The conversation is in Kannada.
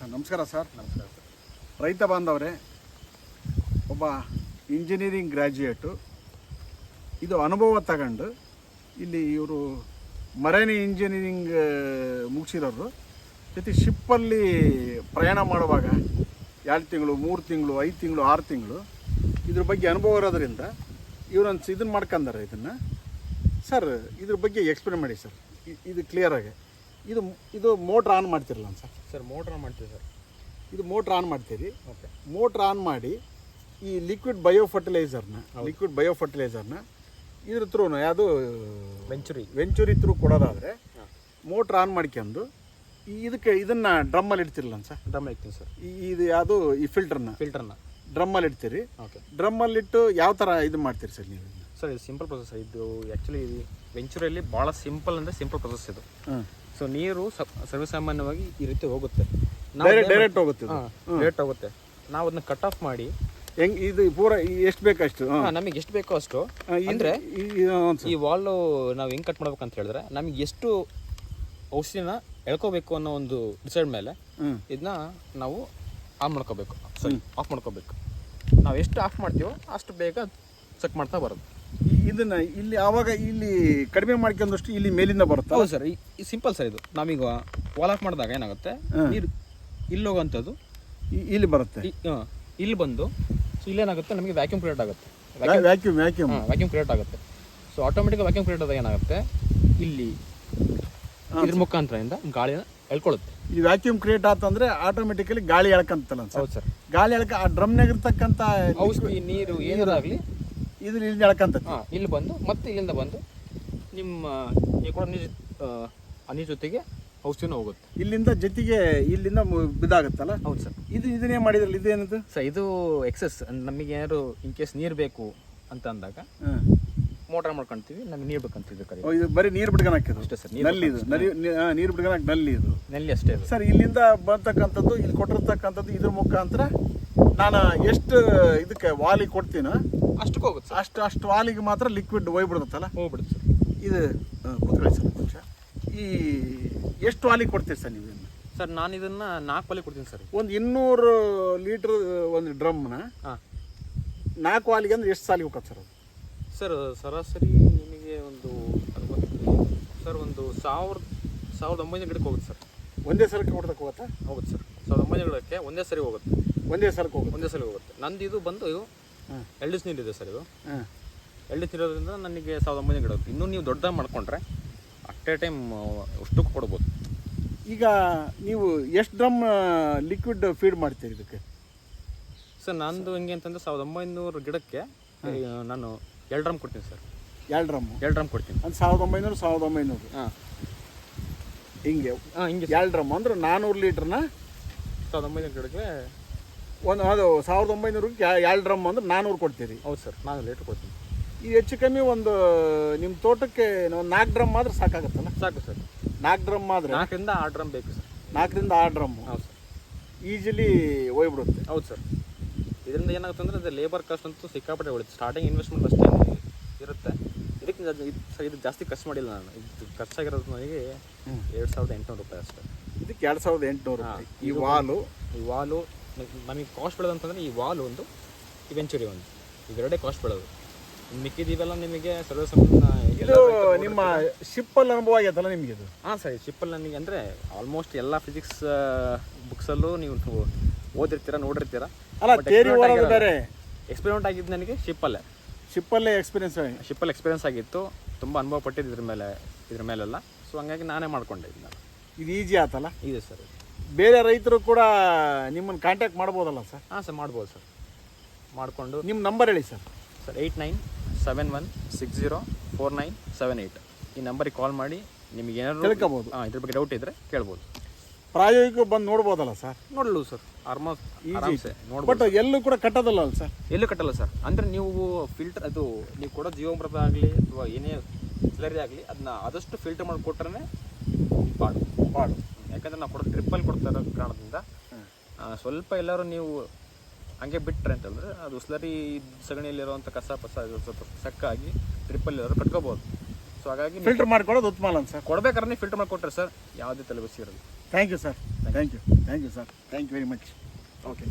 ಸರ್, ನಮಸ್ಕಾರ ಸರ್. ನಮಸ್ಕಾರ ರೈತ ಬಾಂಧವರೇ, ಒಬ್ಬ ಇಂಜಿನಿಯರಿಂಗ್ ಗ್ರ್ಯಾಜುಯೇಟು ಇದು ಅನುಭವ ತಗೊಂಡು ಇಲ್ಲಿ ಇವರು ಮರೇನಿ ಇಂಜಿನಿಯರಿಂಗ್ ಮುಗಿಸಿರೋರು. ಜೊತೆ ಶಿಪ್ಪಲ್ಲಿ ಪ್ರಯಾಣ ಮಾಡುವಾಗ ಎರಡು ತಿಂಗಳು, ಮೂರು ತಿಂಗಳು, ಐದು ತಿಂಗಳು, ಆರು ತಿಂಗಳು. ಇದ್ರ ಬಗ್ಗೆ ಅನುಭವ ಇರೋದ್ರಿಂದ ಇವರೊಂದು ಇದನ್ನು ಮಾಡ್ಕೊಂಡಾರೆ ಇದನ್ನು. ಸರ್, ಇದ್ರ ಬಗ್ಗೆ ಎಕ್ಸ್ಪ್ಲೇನ್ ಮಾಡಿ ಸರ್. ಇದು ಕ್ಲಿಯರಾಗಿ ಇದು ಇದು ಮೋಟ್ರ್ ಆನ್ ಮಾಡ್ತಿರಲ್ಲ ಸರ್? ಸರ್ ಮೋಟ್ರ್ ಮಾಡ್ತೀವಿ ಸರ್. ಇದು ಮೋಟ್ರ್ ಆನ್ ಮಾಡ್ತೀರಿ. ಓಕೆ. ಮೋಟ್ರ್ ಆನ್ ಮಾಡಿ ಈ ಲಿಕ್ವಿಡ್ ಬಯೋ ಫರ್ಟಿಲೈಸರ್ನ ಲಿಕ್ವಿಡ್ ಬಯೋ ಫರ್ಟಿಲೈಸರ್ನ ಇದ್ರ ತ್ರೂ ಯಾವುದು? ವೆಂಚುರಿ ವೆಂಚುರಿ ತ್ರೂ ಕೊಡೋದಾದರೆ ಮೋಟ್ರ್ ಆನ್ ಮಾಡ್ಕೊಂಡು ಈ ಇದಕ್ಕೆ ಇದನ್ನು ಡ್ರಮ್ಮಲ್ಲಿ ಇಡ್ತಿರಲ್ಲ ಸರ್? ಡ್ರಮ್ ಇಡ್ತೀನಿ ಸರ್. ಈ ಇದು ಯಾವುದು? ಈ ಫಿಲ್ಟರ್ನ ಫಿಲ್ಟರ್ನ ಡ್ರಮ್ಮಲ್ಲಿ ಇಡ್ತೀರಿ. ಓಕೆ. ಡ್ರಮ್ಮಲ್ಲಿಟ್ಟು ಯಾವ ಥರ ಇದು ಮಾಡ್ತೀರಿ ಸರ್ ನೀವು ಸರ್ ಇದು ಸಿಂಪಲ್ ಪ್ರೊಸೆಸ್ ಇದು ಆ್ಯಕ್ಚುಲಿ ವೆಂಚುರಿಯಲ್ಲಿ ಭಾಳ ಸಿಂಪಲ್ ಅಂದರೆ ಸಿಂಪಲ್ ಪ್ರೊಸೆಸ್ ಇದು. ಸೊ ನೀರು ಸರ್ವಸಾಮಾನ್ಯವಾಗಿ ಈ ರೀತಿ ಹೋಗುತ್ತೆ. ಡೈರೆಕ್ಟ್ ಹೋಗುತ್ತೆ. ಡೈರೆಕ್ಟ್ ಹೋಗುತ್ತೆ. ನಾವು ಅದನ್ನ ಕಟ್ ಆಫ್ ಮಾಡಿ ಹೆಂಗ್ ಇದು ಪೂರ ಎಷ್ಟು ಬೇಕು ಅಷ್ಟು? ನಮಗೆ ಎಷ್ಟು ಬೇಕೋ ಅಷ್ಟು. ಅಂದ್ರೆ ಈ ವಾಲು ನಾವು ಹೆಂಗ್ ಕಟ್ ಮಾಡ್ಬೇಕಂತ ಹೇಳಿದ್ರೆ ನಮಗೆ ಎಷ್ಟು ಔಷಧಿನ ಎಳ್ಕೋಬೇಕು ಅನ್ನೋ ಒಂದು ಡಿಸೈಡ್ ಮೇಲೆ ಇದನ್ನ ನಾವು ಆನ್ ಮಾಡ್ಕೋಬೇಕು. ಸರಿ ಆಫ್ ಮಾಡ್ಕೋಬೇಕು. ನಾವು ಎಷ್ಟು ಆಫ್ ಮಾಡ್ತೀವೋ ಅಷ್ಟು ಬೇಗ ಚೆಕ್ ಮಾಡ್ತಾ ಬರೋದು. ಇದನ್ನ ಇಲ್ಲಿ ಆವಾಗ ಇಲ್ಲಿ ಕಡಿಮೆ ಮಾಡ್ಕೊಂಡಷ್ಟು ಇಲ್ಲಿ ಮೇಲಿಂದ ಬರುತ್ತೆ? ಹೌದು ಸರ್ ಈ ಸಿಂಪಲ್ ಸರ್ ಇದು. ನಮಗೆ ವಾಲ್ ಆಫ್ ಮಾಡಿದಾಗ ಏನಾಗುತ್ತೆ? ನೀರು ಇಲ್ಲಿ ಹೋಗೋಂಥದ್ದು ಇಲ್ಲಿ ಬರುತ್ತೆ. ಇಲ್ಲಿ ಬಂದು ಸೊ ಇಲ್ಲೇನಾಗುತ್ತೆ ನಮಗೆ ವ್ಯಾಕ್ಯೂಮ್ ಕ್ರಿಯೇಟ್ ಆಗುತ್ತೆ. ವ್ಯಾಕ್ಯೂಮ್ ವ್ಯಾಕ್ಯೂಮ್ ವ್ಯಾಕ್ಯೂಮ್ ಕ್ರಿಯೇಟ್ ಆಗುತ್ತೆ. ಸೊ ಆಟೋಮೆಟಿಕ್ ವ್ಯಾಕ್ಯೂಮ್ ಕ್ರಿಯೇಟ್ ಆದಾಗ ಏನಾಗುತ್ತೆ? ಇಲ್ಲಿ ಇದ್ರ ಮುಖಾಂತರದಿಂದ ಗಾಳಿನ ಎಳ್ಕೊಳ್ಳುತ್ತೆ. ಈ ವ್ಯಾಕ್ಯೂಮ್ ಕ್ರಿಯೇಟ್ ಆತಂದ್ರೆ ಆಟೋಮೆಟಿಕಲಿ ಗಾಳಿ ಎಳ್ಕಂತಲ್ಲ ಸರ್. ಹೌದು ಸರ್. ಗಾಳಿ ಎಳ್ಕ ಆ ಡ್ರಮ್ನಾಗ ಇರ್ತಕ್ಕಂಥ ಔಷಧಿ ನೀರು ಏನಾರಾಗಲಿ ಇದು ಇಲ್ಲಿ ಎಳ್ಕಂತೈತಿ ಹಾಂ ಇಲ್ಲಿ ಬಂದು ಮತ್ತೆ ಇಲ್ಲಿಂದ ಬಂದು ನಿಮ್ಮ ಈ ಕೂಡ ನೀರು ಆ ಜೊತೆಗೆ ಔಷಧಿನೂ ಹೋಗುತ್ತೆ. ಇಲ್ಲಿಂದ ಜೊತೆಗೆ ಇಲ್ಲಿಂದ ಬಿದ್ದಾಗುತ್ತಲ್ಲ ಹೌದು ಸರ್. ಇದು ಇದನ್ನೇ ಮಾಡಿದ್ರಲ್ಲ ಇದೇನದು ಸರ್ ಇದು ಎಕ್ಸಸ್ ನಮಗೆ ಏನಾದ್ರು ಇನ್ ಕೇಸ್ ನೀರು ಬೇಕು ಅಂತ ಅಂದಾಗ ಮೋಟಾರ್ ಮಾಡ್ಕೊಂತೀವಿ ನಮ್ಗೆ ನೀರು ಬೇಕಂತಿದ್ದು ಕರೆ ಇದು ಬರೀ ನೀರು ಬಿಡ್ಕೊಂಡು ಹಾಕಿದ್ರು ಅಷ್ಟೇ ಸರ್ನಲ್ಲಿ ಇದು ನರಿ ನೀರು ಬಿಡ್ಕೊಂಡು ಹಾಕಿ ನಲ್ಲಿ ಇದು. ನಲ್ಲಿ ಅಷ್ಟೇ ಸರ್ ಇಲ್ಲಿಂದ ಬರ್ತಕ್ಕಂಥದ್ದು ಇಲ್ಲಿ ಕೊಟ್ಟಿರ್ತಕ್ಕಂಥದ್ದು ಇದ್ರ ಮುಖಾಂತರ ನಾನು ಎಷ್ಟು ಇದಕ್ಕೆ ವಾಲಿ ಕೊಡ್ತೀನೋ ಅಷ್ಟಕ್ಕೆ ಹೋಗುತ್ತೆ ಅಷ್ಟು ಅಷ್ಟು ವಾಲಿಗೆ ಮಾತ್ರ ಲಿಕ್ವಿಡ್ ಹೋಗ್ಬಿಡುತ್ತಲ್ಲ? ಹೋಗ್ಬಿಡುತ್ತೆ ಸರ್. ಇದು ಕೂತ್ಕೊಳ್ಳಿ ಸರ್ ನಿಮಿಷ. ಈ ಎಷ್ಟು ವಾಲಿಗೆ ಕೊಡ್ತೀರಿ ಸರ್ ನೀವು ಇದನ್ನ? ಸರ್ ನಾನು ಇದನ್ನು ನಾಲ್ಕು ವಾಲಿ ಕೊಡ್ತೀನಿ ಸರ್. ಒಂದು ಇನ್ನೂರು ಲೀಟ್ರ್ ಒಂದು ಡ್ರಮ್ನ ಹಾಂ. ನಾಲ್ಕು ವಾಲಿಗೆ ಅಂದ್ರೆ ಎಷ್ಟು ಸಾಲಿಗೆ ಹೋಗುತ್ತೆ ಸರ್ ಅದು? ಸರ್ ಸರಾಸರಿ ನಿಮಗೆ ಒಂದು ಸರ್ ಒಂದು ಸಾವಿರದ ಸಾವಿರದ ಒಂಬೈನೂರು ಗಿಡಕ್ಕೆ ಹೋಗುತ್ತೆ ಸರ್. ಒಂದೇ ಸರಕ್ಕೆ ಕೊಡ್ತಕ್ಕೆ ಹೋಗುತ್ತಾ? ಹೋಗುತ್ತೆ ಸರ್. ಸಾವಿರದ ಒಂಬೈನೂರು ಗಿಡಕ್ಕೆ ಒಂದೇ ಸರಿ ಹೋಗುತ್ತೆ. ಒಂದೇ ಸರಕ್ಕೆ ಹೋಗುತ್ತೆ. ಒಂದೇ ಸರಿ ಹೋಗುತ್ತೆ. ನಂದು ಇದು ಬಂದು ಇದೆ ನೀರಿದೆ ಸರ್ ಇದು. ಎಲ್ಡಿಸ್ ಎಳ್ಳಿಸ್ ನೀರೋದ್ರಿಂದ ನನಗೆ ಸಾವಿರದ ಒಂಬೈನೂರು ಗಿಡ ಇನ್ನೂ ನೀವು ದೊಡ್ಡದಾಗಿ ಮಾಡ್ಕೊಂಡ್ರೆ ಅಟ್ ಎ ಟೈಮ್ ಅಷ್ಟಕ್ಕೆ ಕೊಡ್ಬೋದು. ಈಗ ನೀವು ಎಷ್ಟು ಡ್ರಮ್ ಲಿಕ್ವಿಡ್ ಫೀಡ್ ಮಾಡ್ತೀರಿ ಇದಕ್ಕೆ? ಸರ್ ನಂದು ಹೆಂಗೆ ಅಂತಂದ್ರೆ ಸಾವಿರದ ಒಂಬೈನೂರು ಗಿಡಕ್ಕೆ ನಾನು ಎರಡು ಡ್ರಮ್ ಕೊಡ್ತೀನಿ ಸರ್. ಎರಡು ಡ್ರಮ್ ಎರಡು ಡ್ರಮ್ ಕೊಡ್ತೀನಿ. ಒಂದು ಸಾವಿರದ ಒಂಬೈನೂರು ಸಾವಿರದ ಒಂಬೈನೂರು? ಹಾಂ. ಹಿಂಗೆ? ಹಾಂ ಹಿಂಗೆ ಎರಡು ಡ್ರಮ್ ಅಂದ್ರೆ ನಾನ್ನೂರು ಲೀಟ್ರನ್ನ? ಸಾವಿರದ ಒಂಬೈನೂರು ಗಿಡಕ್ಕೆ ಒಂದು ಅದು ಸಾವಿರದ ಒಂಬೈನೂರಕ್ಕೆ ಎರಡು ಡ್ರಮ್ ಅಂದ್ರೆ ನಾನ್ನೂರು ಕೊಡ್ತೀರಿ. ಹೌದು ಸರ್ ನಾನು ಲೀಟ್ರ್ ಕೊಡ್ತೀನಿ. ಈ ಹೆಚ್ಚು ಕಮ್ಮಿ ಒಂದು ನಿಮ್ಮ ತೋಟಕ್ಕೆ ಒಂದು ನಾಲ್ಕು ಡ್ರಮ್ ಆದ್ರೆ ಸಾಕಾಗುತ್ತಲ್ಲ? ಸಾಕು ಸರ್. ನಾಲ್ಕು ಡ್ರಮ್ ಆದರೆ? ನಾಲ್ಕರಿಂದ ಆರು ಡ್ರಮ್ ಬೇಕು ಸರ್. ನಾಲ್ಕರಿಂದ ಆರು ಡ್ರಮ್. ಹೌದು ಸರ್. ಈಸಿಲಿ ಹೋಗ್ಬಿಡುತ್ತೆ. ಹೌದು ಸರ್. ಇದರಿಂದ ಏನಾಗುತ್ತೆ ಅಂದರೆ ಅದು ಲೇಬರ್ ಕಾಸ್ಟ್ ಅಂತೂ ಸಿಕ್ಕಾಪಟ್ಟೆ ಉಳಿತು. ಸ್ಟಾರ್ಟಿಂಗ್ ಇನ್ವೆಸ್ಟ್ಮೆಂಟ್ ಅಷ್ಟೇ ಇರುತ್ತೆ. ಇದಕ್ಕೆ ಇದು ಸರ್ ಇದು ಜಾಸ್ತಿ ಖರ್ಚು ಮಾಡಿಲ್ಲ ನಾನು. ಇದು ಖರ್ಚಾಗಿರೋದು ನನಗೆ. ಎರಡು ಸಾವಿರದ ಎಂಟುನೂರು ರೂಪಾಯಿ ಅಷ್ಟೇ. ಇದಕ್ಕೆ ಎರಡು ಸಾವಿರದ ಎಂಟುನೂರು ಈ ವಾಲು? ಈ ವಾಲು ನಮಗೆ ಕಾಸ್ಟ್ ಬೆಳೆದಂತಂದ್ರೆ ಈ ವಾಲ್ ಒಂದು ಈ ವೆಂಚುರಿ ಒಂದು. ಇವೆರಡೇ ಕಾಸ್ಟ್ ಬೀಳೋದು. ಮಿಕ್ಕಿದೀವೆಲ್ಲ ನಿಮಗೆ ಸರ್ವಸಾಮಾನ್ಯ ಇದು ನಿಮ್ಮ ಶಿಪ್ಪಲ್ಲಿ ಅನುಭವ ಆಗೈತಲ್ಲ ನಿಮಗೆ ಇದು? ಹಾಂ ಸರ್ ಶಿಪ್ಪಲ್ಲಿ ನನಗೆ ಅಂದರೆ ಆಲ್ಮೋಸ್ಟ್ ಎಲ್ಲ ಫಿಸಿಕ್ಸ್ ಬುಕ್ಸಲ್ಲೂ ನೀವು ಓದಿರ್ತೀರ ನೋಡಿರ್ತೀರ. ಅಲ್ಲ ಥಿಯರಿ ಬೇರೆ. ಎಕ್ಸ್ಪೆರಿಮೆಂಟ್ ಆಗಿದ್ದು ನನಗೆ ಶಿಪ್ಪಲ್ಲೇ ಶಿಪ್ಪಲ್ಲೇ ಎಕ್ಸ್ಪೀರಿಯನ್ಸ್ ಶಿಪ್ಪಲ್ಲಿ ಎಕ್ಸ್ಪೀರಿಯನ್ಸ್ ಆಗಿತ್ತು. ತುಂಬ ಅನುಭವ ಪಟ್ಟಿದ್ದು ಇದ್ರ ಮೇಲೆ ಇದ್ರ ಮೇಲೆಲ್ಲ. ಸೊ ಹಂಗಾಗಿ ನಾನೇ ಮಾಡ್ಕೊಂಡೆ ಇದನ್ನ. ಇದು ಈಜಿ ಆತಲ್ಲ? ಇದೆ ಸರ್ ಬೇರೆ ರೈತರು ಕೂಡ ನಿಮ್ಮನ್ನು ಕಾಂಟ್ಯಾಕ್ಟ್ ಮಾಡ್ಬೋದಲ್ಲ ಸರ್? ಹಾಂ ಸರ್ ಮಾಡ್ಬೋದು ಸರ್. ಮಾಡಿಕೊಂಡು. ನಿಮ್ಮ ನಂಬರ್ ಹೇಳಿ sir. Sir eight nine seven one six zero four nine seven eight ಈ ನಂಬರಿಗೆ ಕಾಲ್ ಮಾಡಿ ನಿಮಗೆ ಏನಾದ್ರು ತಿಳ್ಕೊಬೋದು. ಹಾಂ ಇದ್ರ ಬಗ್ಗೆ ಡೌಟ್ ಇದ್ದರೆ ಕೇಳ್ಬೋದು. ಪ್ರಾಯೋಗಿಕ ಬಂದು ನೋಡ್ಬೋದಲ್ಲ ಸರ್? ನೋಡಲು ಸರ್ ಆಲ್ಮೋಸ್ಟ್ ಆರಾಮ್ಸೆ ನೋಡ್ಬೋದು ಬಟ್ ಎಲ್ಲೂ ಕೂಡ ಕಟ್ಟೋದಲ್ಲ ಅಲ್ಲ ಸರ್? ಎಲ್ಲೂ ಕಟ್ಟಲ್ಲ ಸರ್. ಅಂದರೆ ನೀವು ಫಿಲ್ಟರ್ ಅದು ನೀವು ಕೊಡೋ ಜೀವಮೃತ ಆಗಲಿ ಅಥವಾ ಏನೇ ಸ್ಲರಿ ಆಗಲಿ ಅದನ್ನ ಆದಷ್ಟು ಫಿಲ್ಟರ್ ಮಾಡಿ ಕೊಟ್ರೆ ಪಾಡು. ಪಾಡು. ಯಾಕಂದ್ರೆ ನಾವು ಕೊಡೋ ಟ್ರಿಪ್ಪಲ್ಲಿ ಕೊಡ್ತಾ ಇರೋ ಕಾರಣದಿಂದ ಸ್ವಲ್ಪ ಎಲ್ಲರೂ ನೀವು ಹಂಗೆ ಬಿಟ್ಟರೆ ಅಂತಂದ್ರೆ ಅದು ಸ್ಲರಿ ಸಗಣಿಯಲ್ಲಿರುವಂಥ ಕಸ ಪಸ ಸ್ವಲ್ಪ ಸಕ್ಕಾಗಿ ಟ್ರಿಪ್ಪಲ್ಲಿ ಎಲ್ಲರೂ ಕಟ್ಕೋಬೋದು. ಸೊ ಹಾಗಾಗಿ ಫಿಲ್ಟರ್ ಮಾಡ್ಕೊಳ್ಳೋದು ಉತ್ತಮ ಅಲ್ಲ ಸರ್? ನೀವು ಫಿಲ್ಟರ್ ಮಾಡಿಕೊಟ್ರೆ ಸರ್ ಯಾವುದೇ ತಲೆಬಿಸಿ ಇರಲ್ಲ thank you sir thank you thank you sir thank you very much okay